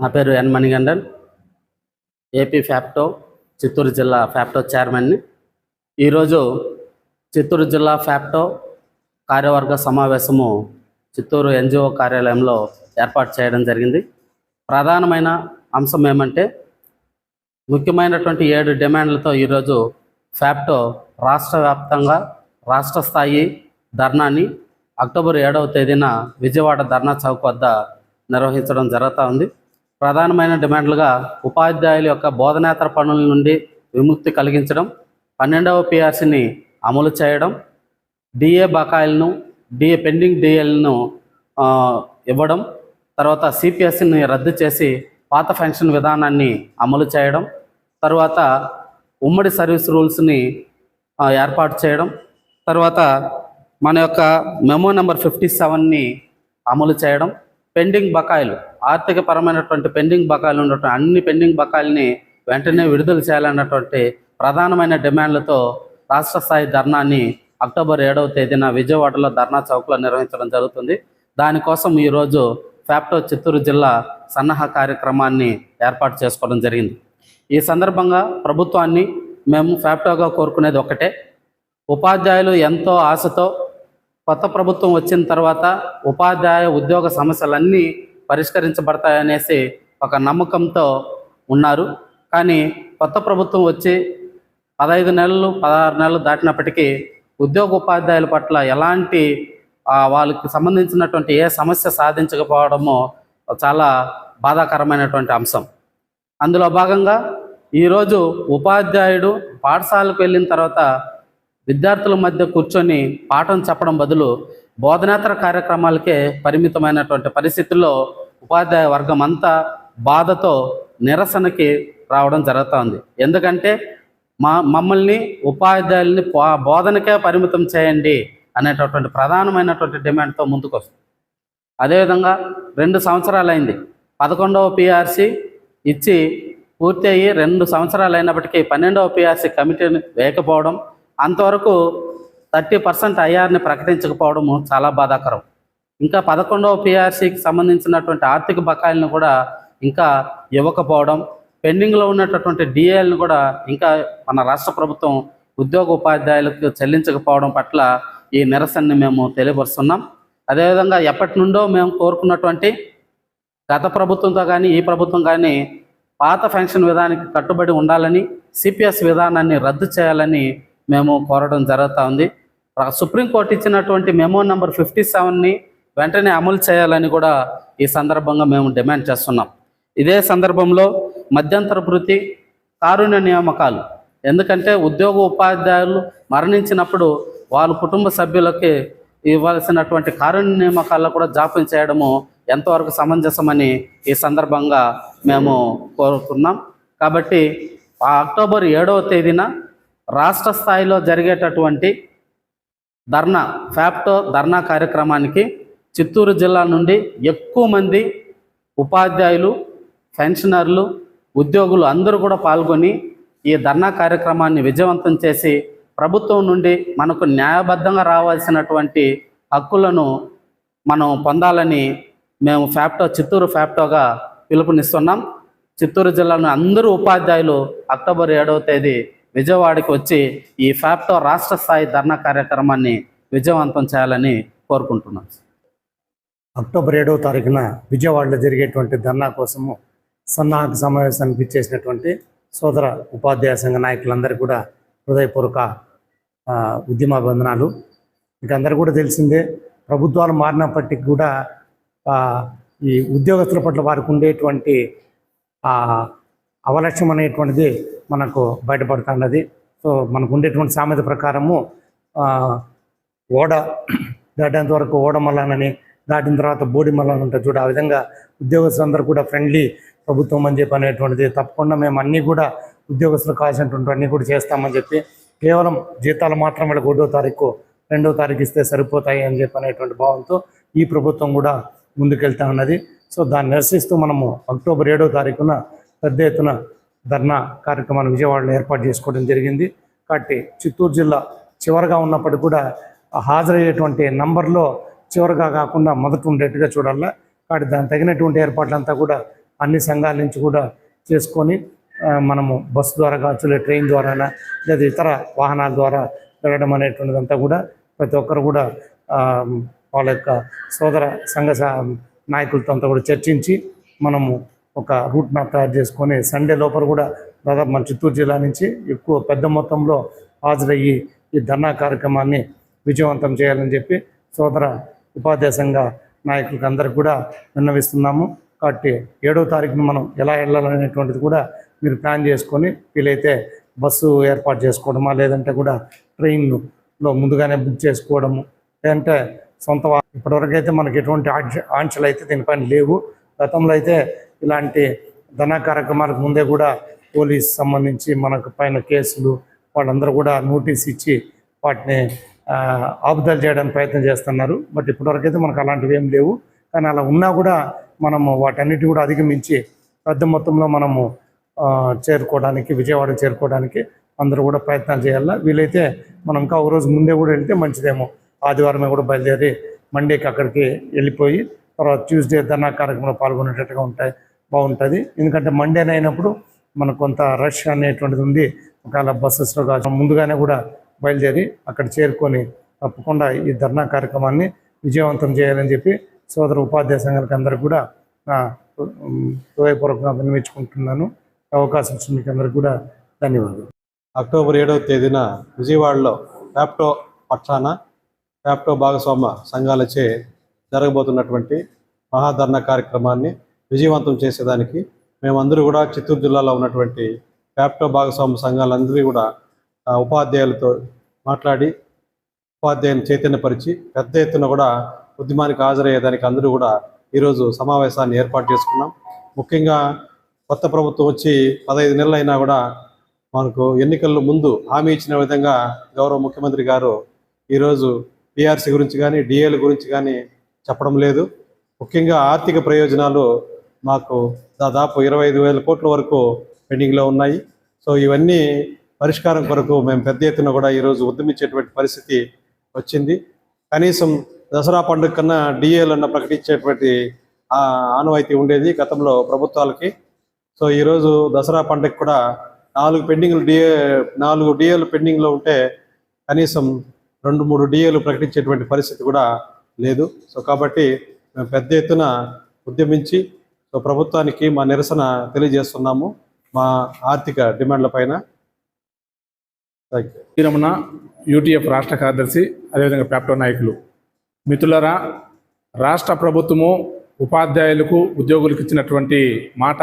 నా పేరు N Manigandan AP FAPTO Chittoor జిల్లా ఫ్యాప్టో చైర్మన్ని. ఈరోజు చిత్తూరు జిల్లా ఫ్యాప్టో కార్యవర్గ సమావేశము చిత్తూరు ఎన్జిఓ కార్యాలయంలో ఏర్పాటు చేయడం జరిగింది. ప్రధానమైన అంశం ఏమంటే ముఖ్యమైనటువంటి ఏడు డిమాండ్లతో ఈరోజు ఫ్యాప్టో రాష్ట్ర వ్యాప్తంగా రాష్ట్ర స్థాయి ధర్నాని అక్టోబర్ ఏడవ తేదీన విజయవాడ ధర్నా చౌక్ వద్ద నిర్వహించడం జరుగుతూ ఉంది. ప్రధానమైన డిమాండ్లుగా ఉపాధ్యాయుల యొక్క బోధనేతర పనుల నుండి విముక్తి కలిగించడం పన్నెండవ పిఆర్సీని అమలు చేయడం డిఏ బకాయిలను డిఏ పెండింగ్ డిఏలను ఇవ్వడం తర్వాత సిపిఎస్సిని రద్దు చేసి పాత పెన్షన్ విధానాన్ని అమలు చేయడం తర్వాత ఉమ్మడి సర్వీస్ రూల్స్ని ఏర్పాటు చేయడం తర్వాత మన యొక్క మెమో నెంబర్ ఫిఫ్టీ సెవెన్ని అమలు చేయడం పెండింగ్ బకాయిలు ఆర్థిక పరమైనటువంటి పెండింగ్ బకాయిలు ఉన్నటువంటి అన్ని పెండింగ్ బకాయిల్ని వెంటనే విడుదల చేయాలన్నటువంటి ప్రధానమైన డిమాండ్లతో రాష్ట్ర స్థాయి ధర్నాన్ని అక్టోబర్ ఏడవ తేదీన విజయవాడలో ధర్నా చౌక్లో నిర్వహించడం జరుగుతుంది. దానికోసం ఈరోజు ఫ్యాప్టో చిత్తూరు జిల్లా సన్నాహ కార్యక్రమాన్ని ఏర్పాటు చేసుకోవడం జరిగింది. ఈ సందర్భంగా ప్రభుత్వాన్ని మేము ఫ్యాప్టోగా కోరుకునేది ఒకటే. ఉపాధ్యాయులు ఎంతో ఆశతో కొత్త ప్రభుత్వం వచ్చిన తర్వాత ఉపాధ్యాయ ఉద్యోగ సమస్యలన్నీ పరిష్కరించబడతాయనేసి ఒక నమ్మకంతో ఉన్నారు. కానీ కొత్త ప్రభుత్వం వచ్చి పదహైదు నెలలు పదహారు నెలలు దాటినప్పటికీ ఉద్యోగ ఉపాధ్యాయుల పట్ల ఎలాంటి వాళ్ళకి సంబంధించినటువంటి ఏ సమస్య సాధించకపోవడమో చాలా బాధాకరమైనటువంటి అంశం. అందులో భాగంగా ఈరోజు ఉపాధ్యాయుడు పాఠశాలకు వెళ్ళిన తర్వాత విద్యార్థుల మధ్య కూర్చొని పాఠం చెప్పడం బదులు బోధనేతర కార్యక్రమాలకే పరిమితమైనటువంటి పరిస్థితుల్లో ఉపాధ్యాయ వర్గం అంతా బాధతో నిరసనకి రావడం జరుగుతోంది. ఎందుకంటే మా మమ్మల్ని ఉపాధ్యాయుల్ని బోధనకే పరిమితం చేయండి అనేటటువంటి ప్రధానమైనటువంటి డిమాండ్తో ముందుకు వస్తుంది అదేవిధంగా రెండు సంవత్సరాలు అయింది పదకొండవ పిఆర్సి ఇచ్చి పూర్తి అయ్యి రెండు సంవత్సరాలు అయినప్పటికీ పన్నెండవ పిఆర్సి కమిటీని వేయకపోవడం అంతవరకు థర్టీ పర్సెంట్ ఐఆర్ని ప్రకటించకపోవడము చాలా బాధాకరం. ఇంకా పదకొండవ పిఆర్సీకి సంబంధించినటువంటి ఆర్థిక బకాయిలను కూడా ఇంకా ఇవ్వకపోవడం పెండింగ్లో ఉన్నటువంటి డిఏలను కూడా ఇంకా మన రాష్ట్ర ప్రభుత్వం ఉద్యోగ ఉపాధ్యాయులకు చెల్లించకపోవడం పట్ల ఈ నిరసనని మేము తెలియపరుస్తున్నాం. అదేవిధంగా ఎప్పటి నుండో మేము కోరుకున్నటువంటి గత ప్రభుత్వంతో కానీ ఈ ప్రభుత్వం కానీ పాత పెన్షన్ విధానానికి కట్టుబడి ఉండాలని సిపిఎస్ విధానాన్ని రద్దు చేయాలని మేము కోరడం జరుగుతూ ఉంది. సుప్రీంకోర్టు ఇచ్చినటువంటి మెమో నెంబర్ ఫిఫ్టీ సెవెన్ని వెంటనే అమలు చేయాలని కూడా ఈ సందర్భంగా మేము డిమాండ్ చేస్తున్నాం. ఇదే సందర్భంలో మధ్యంతర వృత్తి కారుణ్య నియామకాలు. ఎందుకంటే ఉద్యోగ ఉపాధ్యాయులు మరణించినప్పుడు వాళ్ళ కుటుంబ సభ్యులకి ఇవ్వాల్సినటువంటి కారుణ్య నియామకాల్లో కూడా జాప్యం చేయడము ఎంతవరకు సమంజసమని ఈ సందర్భంగా మేము కోరుతున్నాం. కాబట్టి ఆ అక్టోబర్ ఏడవ తేదీన రాష్ట్ర స్థాయిలో జరిగేటటువంటి ధర్నా ఫ్యాప్టో ధర్నా కార్యక్రమానికి చిత్తూరు జిల్లా నుండి ఎక్కువ మంది ఉపాధ్యాయులు పెన్షనర్లు ఉద్యోగులు అందరూ కూడా పాల్గొని ఈ ధర్నా కార్యక్రమాన్ని విజయవంతం చేసి ప్రభుత్వం నుండి మనకు న్యాయబద్ధంగా రావాల్సినటువంటి హక్కులను మనం పొందాలని మేము ఫ్యాప్టో చిత్తూరు ఫ్యాప్టోగా పిలుపునిస్తున్నాం. చిత్తూరు జిల్లాను అందరూ ఉపాధ్యాయులు అక్టోబర్ ఏడవ తేదీ విజయవాడకి వచ్చి ఈ ఫ్యాప్టో రాష్ట్ర స్థాయి ధర్నా కార్యక్రమాన్ని విజయవంతం చేయాలని కోరుకుంటున్నాం. అక్టోబర్ ఏడవ తారీఖున విజయవాడలో జరిగేటువంటి ధర్నా కోసము సన్నాహక సమావేశానికి ఇచ్చేసినటువంటి సోదర ఉపాధ్యాయ సంఘ నాయకులందరూ కూడా హృదయపూర్వక ఆ, ఉద్యమాభివందనాలు. మీకు అందరు కూడా తెలిసిందే ప్రభుత్వాలు మారినప్పటికీ కూడా ఈ ఉద్యోగస్తుల పట్ల వారికి ఉండేటువంటి అవలక్ష్యం అనేటువంటిది మనకు బయటపడుతున్నది సో మనకు ఉండేటువంటి సామెత ప్రకారము ఓడ దాటేంత వరకు ఓడమల్లానని దాటిన తర్వాత బోడిమల్లం ఉంటుంది చూడ ఆ విధంగా ఉద్యోగస్తులందరూ కూడా ఫ్రెండ్లీ ప్రభుత్వం అని చెప్పి అనేటువంటిది తప్పకుండా మేము అన్నీ కూడా ఉద్యోగస్తులు కావాల్సినటువంటి అన్నీ కూడా చేస్తామని చెప్పి కేవలం జీతాలు మాత్రం వాళ్ళకి ఒకటో తారీఖు రెండో తారీఖు ఇస్తే సరిపోతాయి అని చెప్పి అనేటువంటి భావంతో ఈ ప్రభుత్వం కూడా ముందుకెళ్తా ఉన్నది. సో దాన్ని నిరసిస్తూ మనము అక్టోబర్ ఏడో తారీఖున పెద్ద ఎత్తున ధర్నా కార్యక్రమాన్ని విజయవాడలో ఏర్పాటు చేసుకోవడం జరిగింది. కాబట్టి చిత్తూరు జిల్లా చివరిగా ఉన్నప్పటికీ కూడా హాజరయ్యేటువంటి నంబర్లో చివరిగా కాకుండా మొదట ఉండేట్టుగా చూడాలా? కాబట్టి దానికి తగినటువంటి ఏర్పాట్లంతా కూడా అన్ని సంఘాల నుంచి కూడా చేసుకొని మనము బస్సు ద్వారా కావచ్చు లేదా ట్రైన్ ద్వారా లేదా ఇతర వాహనాల ద్వారా వెళ్ళడం అనేటువంటిదంతా కూడా ప్రతి ఒక్కరు కూడా వాళ్ళ యొక్క సోదర సంఘ నాయకులతో అంతా కూడా చర్చించి మనము ఒక రూట్ మ్యాప్ తయారు చేసుకొని సండే లోపల కూడా దాదాపు మన చిత్తూరు జిల్లా నుంచి ఎక్కువ పెద్ద మొత్తంలో హాజరయ్యి ఈ ధర్నా కార్యక్రమాన్ని విజయవంతం చేయాలని చెప్పి సోదర ఉపాదేశంగా నాయకులకు అందరికి కూడా విన్నవిస్తున్నాము. కాబట్టి ఏడో తారీఖున మనం ఎలా వెళ్ళాలనేటువంటిది కూడా మీరు ప్లాన్ చేసుకొని వీలైతే బస్సు ఏర్పాటు చేసుకోవడమా లేదంటే కూడా ట్రైన్లో ముందుగానే బుక్ చేసుకోవడము లేదంటే సొంత ఇప్పటివరకు అయితే మనకి ఎటువంటి ఆంక్ష- ఆంక్షలు అయితే దీనిపైన లేవు. గతంలో అయితే ఇలాంటి ధన కార్యక్రమాలకు ముందే కూడా పోలీస్ సంబంధించి మనకు పైన కేసులు వాళ్ళందరూ కూడా నోటీస్ ఇచ్చి వాటిని ఆపుదలు చేయడానికి ప్రయత్నం చేస్తున్నారు. బట్ ఇప్పటివరకు అయితే మనకు అలాంటివి ఏం లేవు. కానీ అలా ఉన్నా కూడా మనము వాటన్నిటి కూడా అధిగమించి పెద్ద మొత్తంలో మనము చేరుకోవడానికి విజయవాడ చేరుకోవడానికి అందరూ కూడా ప్రయత్నాలు చేయాలా? వీలైతే మనం ఇంకా ఒక రోజు ముందే కూడా వెళ్తే మంచిదేమో. ఆదివారమే కూడా బయలుదేరి మండేకి అక్కడికి వెళ్ళిపోయి తర్వాత ట్యూస్డే ధర్నా కార్యక్రమంలో పాల్గొనేటట్టుగా ఉంటాయి బాగుంటుంది. ఎందుకంటే మండేనే అయినప్పుడు మనకు కొంత రష్ అనేటువంటిది ఉంది. ఒకవేళ బస్సెస్లో కాదు ముందుగానే కూడా బయలుదేరి అక్కడ చేరుకొని తప్పకుండా ఈ ధర్నా కార్యక్రమాన్ని విజయవంతం చేయాలని చెప్పి సోదర ఉపాధ్యాయ సంఘానికి అందరికీ కూడా నా హృదయపూర్వకంగా వినిపించుకుంటున్నాను. అవకాశం ఇచ్చిన మీకు అందరికీ కూడా ధన్యవాదాలు. అక్టోబర్ ఏడవ తేదీన విజయవాడలో ప్యాప్టో పక్షాన ప్యాప్టో భాగస్వామ్య సంఘాలచే జరగబోతున్నటువంటి మహాధర్ణ కార్యక్రమాన్ని విజయవంతం చేసేదానికి మేమందరూ కూడా చిత్తూరు జిల్లాలో ఉన్నటువంటి ప్యాప్టో భాగస్వామ్య సంఘాలందరూ కూడా ఉపాధ్యాయులతో మాట్లాడి ఉపాధ్యాయుని చైతన్యపరిచి పెద్ద ఎత్తున కూడా ఉద్యమానికి హాజరయ్యేదానికి అందరూ కూడా ఈరోజు సమావేశాన్ని ఏర్పాటు చేసుకున్నాం. ముఖ్యంగా కొత్త ప్రభుత్వం వచ్చి పదహైదు నెలలు అయినా కూడా మనకు ఎన్నికల్లో ముందు హామీ ఇచ్చిన విధంగా గౌరవ ముఖ్యమంత్రి గారు ఈరోజు పిఆర్సీ గురించి కానీ డిఏల గురించి కానీ చెప్పడం లేదు. ముఖ్యంగా ఆర్థిక ప్రయోజనాలు మాకు దాదాపు ఇరవై ఐదు వేల కోట్ల వరకు పెండింగ్లో ఉన్నాయి. సో ఇవన్నీ పరిష్కారం కొరకు మేము పెద్ద ఎత్తున కూడా ఈరోజు ఉద్యమించేటువంటి పరిస్థితి వచ్చింది. కనీసం దసరా పండుగ కన్నా డిఏలన్న ప్రకటించేటువంటి ఆనవాయితీ ఉండేది గతంలో ప్రభుత్వాలకి. సో ఈరోజు దసరా పండుగ కూడా నాలుగు పెండింగ్లు డిఏ నాలుగు డిఏలు పెండింగ్లో ఉంటే కనీసం రెండు మూడు డిఏలు ప్రకటించేటువంటి పరిస్థితి కూడా లేదు. సో కాబట్టి మేము పెద్ద ఎత్తున ఉద్యమించి సో ప్రభుత్వానికి మా నిరసన తెలియజేస్తున్నాము మా ఆర్థిక డిమాండ్ల పైన. థ్యాంక్ యూటీఎఫ్ రాష్ట్ర కార్యదర్శి అదేవిధంగా ప్యాప్టో నాయకులు. మిత్రులరా రాష్ట్ర ప్రభుత్వము ఉపాధ్యాయులకు ఉద్యోగులకు ఇచ్చినటువంటి మాట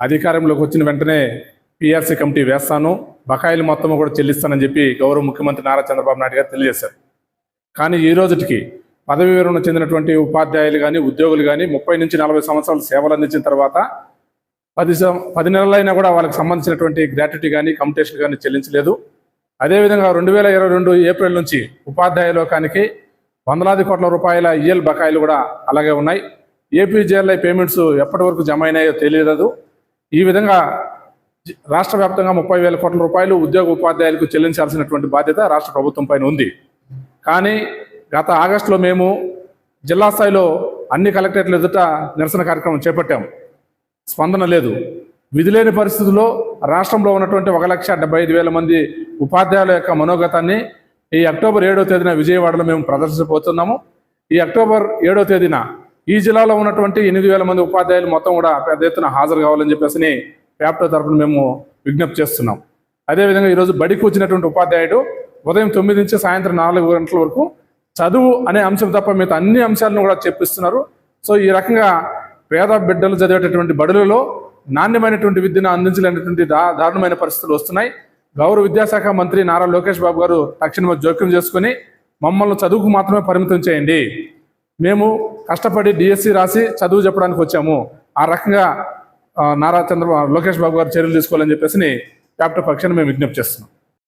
అధికారంలోకి వచ్చిన వెంటనే పిఆర్సీ కమిటీ వేస్తాను. బకాయిలు మొత్తం కూడా చెల్లిస్తానని చెప్పి గౌరవ ముఖ్యమంత్రి నారా చంద్రబాబు నాయుడు గారు తెలియజేశారు. కానీ ఈ రోజుకి పదవి విరమణ చెందినటువంటి ఉపాధ్యాయులు కానీ ఉద్యోగులు కానీ ముప్పై నుంచి నలభై సంవత్సరాలు సేవలు అందించిన తర్వాత పది సం- పది నెలలైనా కూడా వాళ్ళకి సంబంధించినటువంటి గ్రాట్యుటీ కానీ కమ్యూటేషన్ కానీ చెల్లించలేదు. అదేవిధంగా రెండు వేల ఇరవై రెండు ఏప్రిల్ నుంచి ఉపాధ్యాయ లోకానికి వందలాది కోట్ల రూపాయల ఈఎల్ బకాయిలు కూడా అలాగే ఉన్నాయి. ఏపీజేఎల్ఐ పేమెంట్స్ ఎప్పటి వరకు జమ అయినాయో తెలియదు. ఈ విధంగా రాష్ట్ర వ్యాప్తంగా ముప్పై వేల కోట్ల రూపాయలు ఉద్యోగ ఉపాధ్యాయులకు చెల్లించాల్సినటువంటి బాధ్యత రాష్ట్ర ప్రభుత్వం పైన ఉంది. కానీ గత ఆగస్టులో మేము జిల్లా స్థాయిలో అన్ని కలెక్టరేట్ల ఎదుట నిరసన కార్యక్రమం చేపట్టాం. స్పందన లేదు. విధిలేని పరిస్థితుల్లో రాష్ట్రంలో ఉన్నటువంటి ఒక లక్ష డెబ్బై ఐదు వేల మంది ఉపాధ్యాయుల యొక్క మనోగతాన్ని ఈ అక్టోబర్ ఏడో తేదీన విజయవాడలో మేము ప్రదర్శించబోతున్నాము. ఈ అక్టోబర్ ఏడో తేదీన ఈ జిల్లాలో ఉన్నటువంటి ఎనిమిది వేల మంది ఉపాధ్యాయులు మొత్తం కూడా పెద్ద ఎత్తున హాజరు కావాలని చెప్పేసి ప్యాప్టో తరఫున మేము విజ్ఞప్తి చేస్తున్నాం. అదేవిధంగా ఈరోజు బడికి వచ్చినటువంటి ఉపాధ్యాయుడు ఉదయం తొమ్మిది నుంచి సాయంత్రం నాలుగు గంటల వరకు చదువు అనే అంశం తప్ప మిగతా అన్ని అంశాలను కూడా చెప్పిస్తున్నారు. సో ఈ రకంగా పేద బిడ్డలు చదివేటటువంటి బడులలో నాణ్యమైనటువంటి విద్యను అందించలేనటువంటి దా దారుణమైన పరిస్థితులు వస్తున్నాయి. గౌరవ విద్యాశాఖ మంత్రి నారా లోకేష్ బాబు గారు తక్షణమే జోక్యం చేసుకుని మమ్మల్ని చదువుకు మాత్రమే పరిమితం చేయండి. మేము కష్టపడి డిఎస్సి రాసి చదువు చెప్పడానికి వచ్చాము. ఆ రకంగా నారా చంద్రబాబు లోకేష్ బాబు గారు చర్యలు తీసుకోవాలని చెప్పేసి క్యాప్టెన్ పక్షాన్ని మేము విజ్ఞప్తి చేస్తున్నాం.